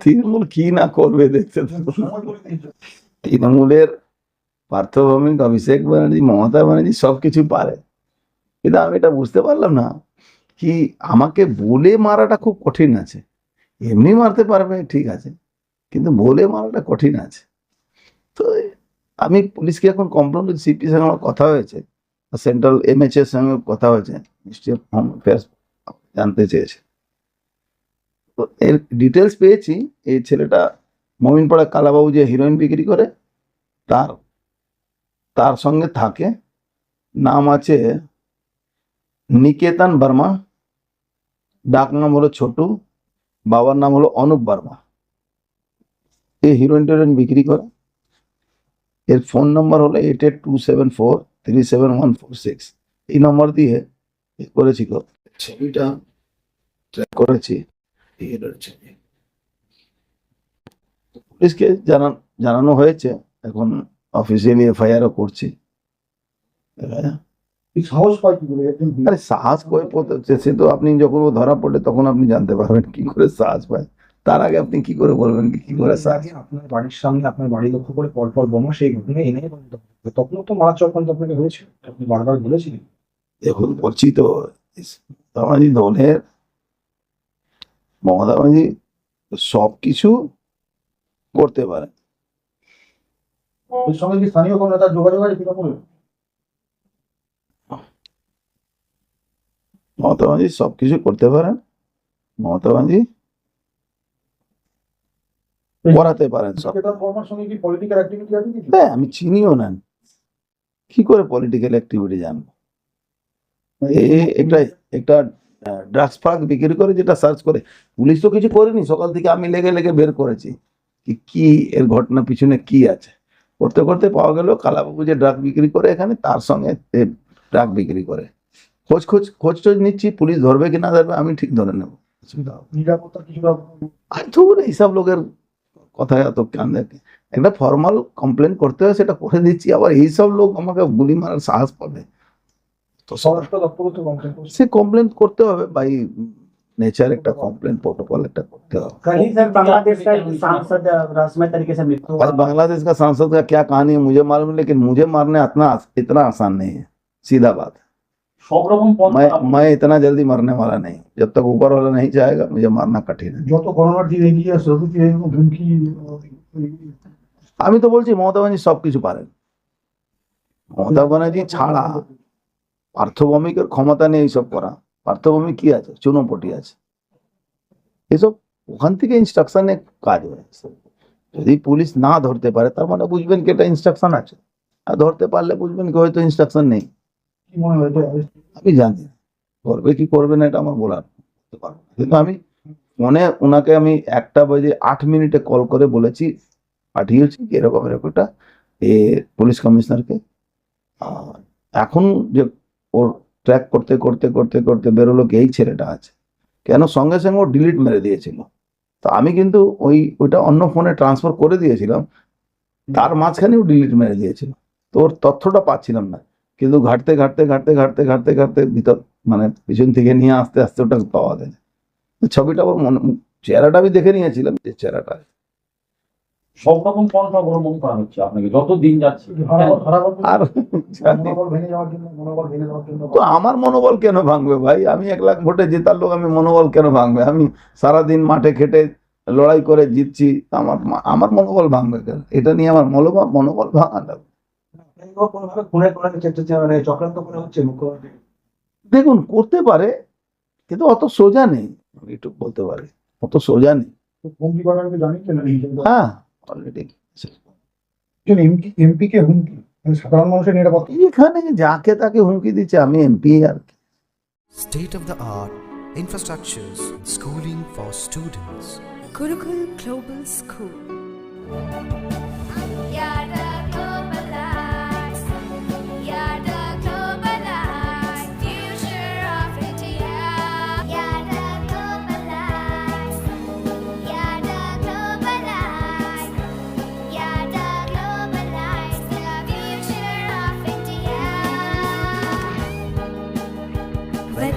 তৃণমূল কি না করবে দেখতে তৃণমূলের পার্থভৌমিক অভিষেক ব্যানার্জি, মমতা ব্যানার্জি সব কিছু পারে। কিন্তু আমি এটা বুঝতে পারলাম না কি আমাকে বলে মারাটা খুব কঠিন আছে। এমনি মারতে পারবে, ঠিক আছে। কিন্তু বলে মারাটা কঠিন আছে। তো আমি পুলিশকে এখন কমপ্লেন করছি সিপির সঙ্গে আমার কথা হয়েছে। সেন্ট্রাল এমএচ এর সঙ্গে কথা হয়েছে। মিনিস্ট্রি অফ জানতে চেয়েছে। তো এর ডিটেলস পেয়েছি। এই ছেলেটা মমিনপাড়া কালাবাবু যে হিরোইন বিক্রি করে, তার তার সঙ্গে থাকে। নাম আছে নিকেতন বর্মা, ডাক নাম হলো ছোটু, বাবার নাম হলো অনুপ বর্মা। এ হিরোইন টেরোইন বিক্রি করে। এর ফোন নম্বর হলো eight eight two seven four three seven one four six এই নম্বর দিয়ে করেছিল ছবিটা ট্র্যাক করেছি। পুলিশকে জানান জানানো হয়েছে এখন অফিসে অফিসিয়ালি এফআইআরও করছি। সাহস পায় কি করে? আরে সাহস কই পড়তে সে তো আপনি যখন ও ধরা পড়লে তখন আপনি জানতে পারবেন কি করে সাহস পায়। তার আগে আপনি কি করে বলবেন কি করে সাহস আপনার বাড়ির সামনে আপনার বাড়ি লক্ষ্য করে পর পর বোমা সেই ঘটনা এনে তখনও তো মারা চক্রান্ত আপনাকে হয়েছিল। আপনি বারবার বলেছিলেন। দেখুন বলছি তো মমতাবাজি দলের মমতাবাজি সব কিছু করতে পারে। ওর সঙ্গে কি স্থানীয় কোনো নেতার যোগাযোগ আছে তৃণমূল? মমতা ব্যানার্জি সব কিছু করতে পারেন মমতা ব্যানার্জি করাতে পারেন সব। হ্যাঁ আমি চিনিও না। কি করে পলিটিক্যাল অ্যাক্টিভিটি জানব? একটা একটা ড্রাগস ফাগ বিক্রি করে যেটা সার্চ করে। পুলিশ তো কিছু করেনি সকাল থেকে আমি লেগে লেগে বের করেছি কি কি এর ঘটনা পিছনে কি আছে। করতে করতে পাওয়া গেল কালাবাবু যে ড্রাগ বিক্রি করে এখানে তার সঙ্গে ড্রাগ বিক্রি করে। খোঁজ খোঁজ খোঁজ টোজ নিচ্ছি পুলিশ ধরবে কি না ধরবে আমি ঠিক ধরে নেব। আর ধুর এইসব লোকের কথায় এত কান দেখে একটা ফর্মাল কমপ্লেন করতে হয় সেটা করে দিচ্ছি আবার এইসব লোক আমাকে গুলি মারার সাহস পাবে। তো সব স্বরাষ্ট্র দপ্তর তো কমপ্লেন করছে সে কমপ্লেন করতে হবে বাই নেচার একটা কমপ্লেন प्रोटोकॉल একটা করতে হবে कल ही सर बांग्लादेश का एक सांसद रसमय तरीके से मृत्यु हुआ भाई बांग्लादेश का सांसद का क्या कहानी है मुझे मालूम है लेकिन मुझे मारने इतना इतना आसान नहीं है सीधा बात है সব রকম পন্থা मैं मैं इतना जल्दी मरने वाला नहीं हूं। जब तक ऊपर वाला नहीं चाहेगा मुझे मारना कठिन है যত করোনার দিন এগিয়ে আসছে তত কি এরকম হুমকি আহ, আমি তো বলছি মমতা ব্যানার্জি সবকিছু পারেন মমতা ব্যানার্জি ছাড়া পার্থভৌমিকের ক্ষমতা নেই এইসব করা। পার্থভৌমিক কি আছে? চুনোপটি আছে। এসব ওখান থেকে ইনস্ট্রাকশনে কাজ হয়েছে। যদি পুলিশ না ধরতে পারে তার মানে বুঝবেন কি এটা ইনস্ট্রাকশন আছে। আর ধরতে পারলে বুঝবেন কি হয়তো ইনস্ট্রাকশন নেই। আমি জানি। করবে কি করবে না এটা আমার বলার পারব কিন্তু আমি মনে ওনাকে আমি একটা বাজে আট মিনিটে কল করে বলেছি পাঠিয়েছি কি এরকম এরকম একটা এ পুলিশ কমিশনারকে। আর এখন যে ওর ট্র্যাক করতে করতে করতে করতে বেরোলো কি এই ছেলেটা আছে? কেন? সঙ্গে সঙ্গে ও ডিলিট মেরে দিয়েছিল। তো আমি কিন্তু ওই, ওইটা অন্য ফোনে ট্রান্সফার করে দিয়েছিলাম। তার মাঝখানেও ডিলিট মেরে দিয়েছিল। তো ওর তথ্যটা পাচ্ছিলাম না। কিন্তু ঘাটতে ঘাটতে ঘাটতে ঘাটতে ঘাটতে ঘাটতে ভিতর মানে পিছন থেকে নিয়ে আসতে আসতে ওটা পাওয়া যায়। ছবিটা আমার মনে, চেহারাটা আমি দেখে নিয়েছিলাম যে চেহারাটা সব রকম পন্থা অবলম্বন করা হচ্ছে আপনাকে যত দিন যাচ্ছে। হারাবার হারাবার আর জানি মনোবল ভেঙে যাওয়ার জন্য মনোবল ভেঙে যাওয়ার জন্য তো আমার মনোবল কেন ভাঙবে ভাই? আমি এক লাখ ভোটে জেতার লোক আমি মনোবল কেন ভাঙবে? আমি সারাদিন মাঠে খেটে লড়াই করে জিতছি আমার আমার মনোবল ভাঙবে কেন? এটা নিয়ে আমার মনোবল মনোবল ভাঙা লাগবে দেখুন করতে পারে কিন্তু অত সোজা নেই। একটু বলতে পারে অত সোজা নেই। হ্যাঁ। অলরেডি এমপি এমপি কে হুমকি মানে সাধারণ মানুষের নিরাপত্তা এখানে যাকে তাকে হুমকি দিচ্ছে আমি এমপি আর কি। State of the art infrastructures, schooling for students. Gurukul Global School.